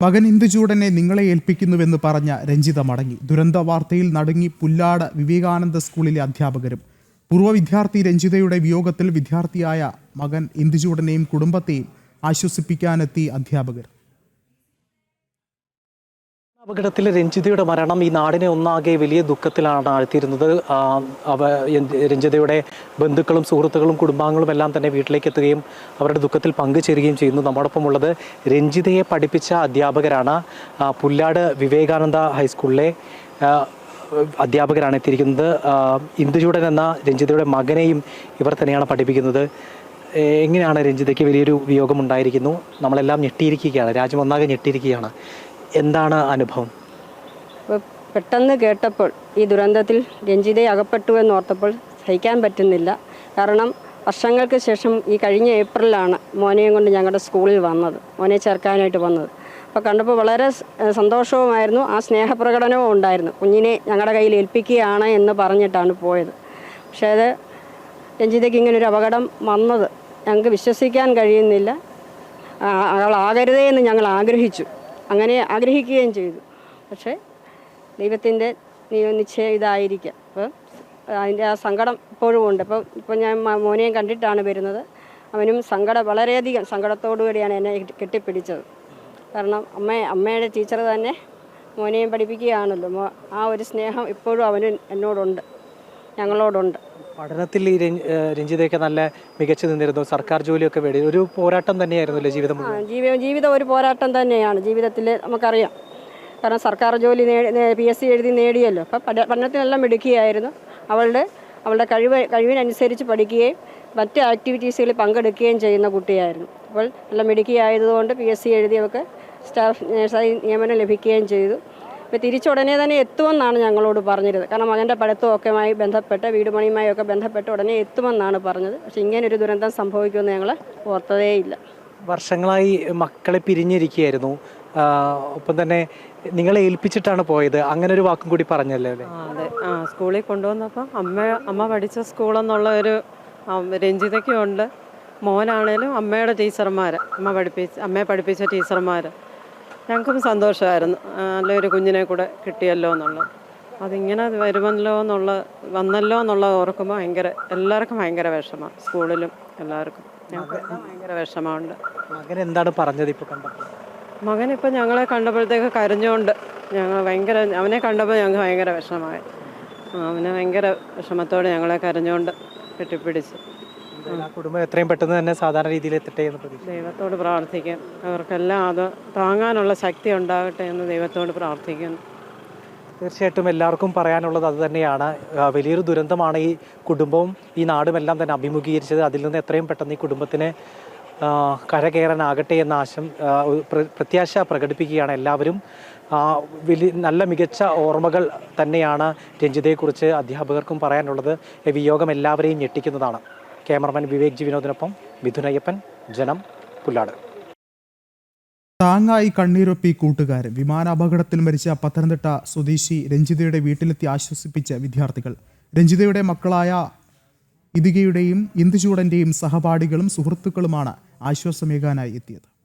മകൻ ഇന്ദുചൂടനെ നിങ്ങളെ ഏൽപ്പിക്കുന്നുവെന്ന് പറഞ്ഞ രഞ്ജിത മടങ്ങി. ദുരന്ത വാർത്തയിൽ നടുങ്ങി പുല്ലാട് വിവേകാനന്ദ സ്കൂളിലെ അധ്യാപകരും പൂർവ വിദ്യാർത്ഥി രഞ്ജിതയുടെ വിയോഗത്തിൽ വിദ്യാർത്ഥിയായ മകൻ ഇന്ദുചൂടനെയും കുടുംബത്തെയും ആശ്വസിപ്പിക്കാനെത്തി അധ്യാപകർ അപകടത്തിൽ രഞ്ജിതയുടെ മരണം ഈ നാടിനെ ഒന്നാകെ വലിയ ദുഃഖത്തിലാണ് ആഴ്ത്തിയിരുന്നത്. അവ രഞ്ജിതയുടെ ബന്ധുക്കളും സുഹൃത്തുക്കളും കുടുംബാംഗങ്ങളും എല്ലാം തന്നെ വീട്ടിലേക്ക് എത്തുകയും അവരുടെ ദുഃഖത്തിൽ പങ്കുചേരുകയും ചെയ്യുന്നു. നമ്മോടൊപ്പം ഉള്ളത് രഞ്ജിതയെ പഠിപ്പിച്ച അധ്യാപകരാണ്. പുല്ലാട് വിവേകാനന്ദ ഹൈസ്കൂളിലെ അധ്യാപകരാണ് എത്തിയിരിക്കുന്നത്. ഇന്ദുചൂടൻ എന്ന രഞ്ജിതയുടെ മകനെയും ഇവർ തന്നെയാണ് പഠിപ്പിക്കുന്നത്. എങ്ങനെയാണ് രഞ്ജിതയ്ക്ക് വലിയൊരു വിയോഗം ഉണ്ടായിരിക്കുന്നു? നമ്മളെല്ലാം ഞെട്ടിയിരിക്കുകയാണ്. രാജ്യം ഒന്നാകെ ഞെട്ടിയിരിക്കുകയാണ്. എന്താണ് അനുഭവം? പെട്ടെന്ന് കേട്ടപ്പോൾ ഈ ദുരന്തത്തിൽ രഞ്ജിതയെ അകപ്പെട്ടു എന്നോർത്തപ്പോൾ സഹിക്കാൻ പറ്റുന്നില്ല. കാരണം വർഷങ്ങൾക്ക് ശേഷം ഈ കഴിഞ്ഞ ഏപ്രിലാണ് മോനെയും കൊണ്ട് ഞങ്ങളുടെ സ്കൂളിൽ വന്നത് മോനെ ചേർക്കാനായിട്ട് വന്നത്. അപ്പോൾ കണ്ടപ്പോൾ വളരെ സന്തോഷവുമായിരുന്നു. ആ സ്നേഹപ്രകടനവും ഉണ്ടായിരുന്നു. കുഞ്ഞിനെ ഞങ്ങളുടെ കയ്യിൽ ഏൽപ്പിക്കുകയാണ് എന്ന് പറഞ്ഞിട്ടാണ് പോയത്. പക്ഷേ അത് രഞ്ജിതയ്ക്ക് ഇങ്ങനൊരു അപകടം വന്നത് ഞങ്ങൾക്ക് വിശ്വസിക്കാൻ കഴിയുന്നില്ല. അയാൾ ആകരുതേ എന്ന് ഞങ്ങൾ ആഗ്രഹിച്ചു. അങ്ങനെ ആഗ്രഹിക്കുകയും ചെയ്തു. പക്ഷേ ദൈവത്തിന്റെ നിശ്ചയം ഇതായിരിക്കാം. അപ്പോൾ അതിന്റെ ആ സങ്കടം ഇപ്പോഴും ഉണ്ട്. അപ്പോൾ ഇപ്പോൾ ഞാൻ മോനെയും കണ്ടിട്ടാണ് വരുന്നത്. അവനും സങ്കടം വളരെയധികം സങ്കടത്തോടു കൂടിയാണ് എന്നെ കെട്ടിപ്പിടിച്ചത്. കാരണം അമ്മ അമ്മയുടെ ടീച്ചർ തന്നെ മോനെയും പഠിപ്പിക്കുകയാണല്ലോ. ആ ഒരു സ്നേഹം ഇപ്പോഴും അവന് എന്നോടുണ്ട്. ഞങ്ങളോടുണ്ട്. പഠനത്തിൽ ഈ രഞ്ജിതയൊക്കെ നല്ല മികച്ചു നിന്നിരുന്നു. സർക്കാർ ജോലിയൊക്കെ വേണ്ടി ഒരു പോരാട്ടം തന്നെയായിരുന്നു അല്ലേ ജീവിതം ജീവിതം ജീവിതം ഒരു പോരാട്ടം തന്നെയാണ് ജീവിതത്തിൽ നമുക്കറിയാം. കാരണം സർക്കാർ ജോലി പി എസ് സി എഴുതി നേടിയല്ലോ. അപ്പം പഠ പഠനത്തിനെല്ലാം മിടുക്കിയായിരുന്നു. അവളുടെ അവളുടെ കഴിവ് കഴിവിനനുസരിച്ച് പഠിക്കുകയും മറ്റ് ആക്ടിവിറ്റീസുകളിൽ പങ്കെടുക്കുകയും ചെയ്യുന്ന കുട്ടിയായിരുന്നു. അപ്പോൾ നല്ല മിടുക്കിയായതുകൊണ്ട് പി എസ് സി എഴുതിയവർക്ക് സ്റ്റാഫ് നേഴ്സായി നിയമനം ലഭിക്കുകയും ചെയ്തു. ഇപ്പോൾ തിരിച്ചുടനെ തന്നെ എത്തുമെന്നാണ് ഞങ്ങളോട് പറഞ്ഞിരുന്നത്. കാരണം മകന്റെ പഠിത്തമൊക്കെയുമായി ബന്ധപ്പെട്ട് വീട് പണിയുമായി ഒക്കെ ബന്ധപ്പെട്ട് ഉടനെ എത്തുമെന്നാണ് പറഞ്ഞത്. പക്ഷേ ഇങ്ങനെ ഒരു ദുരന്തം സംഭവിക്കുമെന്ന് ഞങ്ങൾ ഓർത്തതേയില്ല. വർഷങ്ങളായി മക്കളെ പിരിഞ്ഞിരിക്കുകയായിരുന്നു. ഒപ്പം തന്നെ നിങ്ങളെ ഏൽപ്പിച്ചിട്ടാണ് പോയത്. അങ്ങനെ ഒരു വാക്കും കൂടി പറഞ്ഞല്ലേ അതെ. ആ സ്കൂളിൽ കൊണ്ടുവന്നപ്പോൾ അമ്മ അമ്മ പഠിച്ച സ്കൂളെന്നുള്ള ഒരു രഞ്ജിതയ്ക്കുണ്ട്. രഞ്ജിതയ്ക്കും ഉണ്ട് മോനാണേലും അമ്മയുടെ ടീച്ചർമാർ അമ്മ പഠിപ്പിച്ച അമ്മയെ പഠിപ്പിച്ച ടീച്ചർമാർ ഞങ്ങൾക്കും സന്തോഷമായിരുന്നു. നല്ലൊരു കുഞ്ഞിനെ കൂടെ കിട്ടിയല്ലോ എന്നുള്ളത്. അതിങ്ങനെ വരുമല്ലോ എന്നുള്ള വന്നല്ലോ എന്നുള്ള ഓർക്കുമ്പോൾ ഭയങ്കര എല്ലാവർക്കും ഭയങ്കര വിഷമം. സ്കൂളിലും എല്ലാവർക്കും. ഞങ്ങൾക്ക് ഭയങ്കര വിഷമമുണ്ട്. മകൻ എന്താണ് പറഞ്ഞത് ഇപ്പോൾ കണ്ടപ്പോൾ? മകൻ ഇപ്പം ഞങ്ങളെ കണ്ടപ്പോഴത്തേക്ക് കരഞ്ഞുകൊണ്ട് ഞങ്ങൾ ഭയങ്കര അവനെ കണ്ടപ്പോൾ ഞങ്ങൾക്ക് ഭയങ്കര വിഷമമായി. അവനെ ഭയങ്കര വിഷമത്തോടെ ഞങ്ങളെ കരഞ്ഞുകൊണ്ട് കെട്ടിപ്പിടിച്ചു. ആ കുടുംബം എത്രയും പെട്ടെന്ന് തന്നെ സാധാരണ രീതിയിൽ എത്തട്ടെ എന്ന് ദൈവത്തോട് പ്രാർത്ഥിക്കാം. അവർക്കെല്ലാം അത് താങ്ങാനുള്ള ശക്തി ഉണ്ടാകട്ടെ എന്ന് ദൈവത്തോട് പ്രാർത്ഥിക്കുന്നു. തീർച്ചയായിട്ടും എല്ലാവർക്കും പറയാനുള്ളത് അത് തന്നെയാണ്. വലിയൊരു ദുരന്തമാണ് ഈ കുടുംബവും ഈ നാടും എല്ലാം തന്നെ അഭിമുഖീകരിച്ചത്. അതിൽ നിന്ന് എത്രയും പെട്ടെന്ന് ഈ കുടുംബത്തിന് കരകയറാനാകട്ടെ എന്ന ആശം പ്രത്യാശ പ്രകടിപ്പിക്കുകയാണ് എല്ലാവരും. വലിയ നല്ല മികച്ച ഓർമ്മകൾ തന്നെയാണ് രഞ്ജിതയെക്കുറിച്ച് അധ്യാപകർക്കും പറയാനുള്ളത്. വിയോഗം എല്ലാവരെയും ഞെട്ടിക്കുന്നതാണ്. ക്യാമറമാൻ വിവേക് ജി വിനോദിനൊപ്പം മിഥുനയ്യപ്പൻ ജനം പുല്ലാട്. താങ്ങായി കണ്ണീരൊപ്പി കൂട്ടുകാരൻ. വിമാനാപകടത്തിൽ മരിച്ച പത്തനംതിട്ട സ്വദേശി രഞ്ജിതയുടെ വീട്ടിലെത്തി ആശ്വസിപ്പിച്ച വിദ്യാർത്ഥികൾ. രഞ്ജിതയുടെ മക്കളായ ഇതികയുടെയും ഇന്ദുചൂടന്റെയും സഹപാഠികളും സുഹൃത്തുക്കളുമാണ് ആശ്വാസമേകാനായി എത്തിയത്.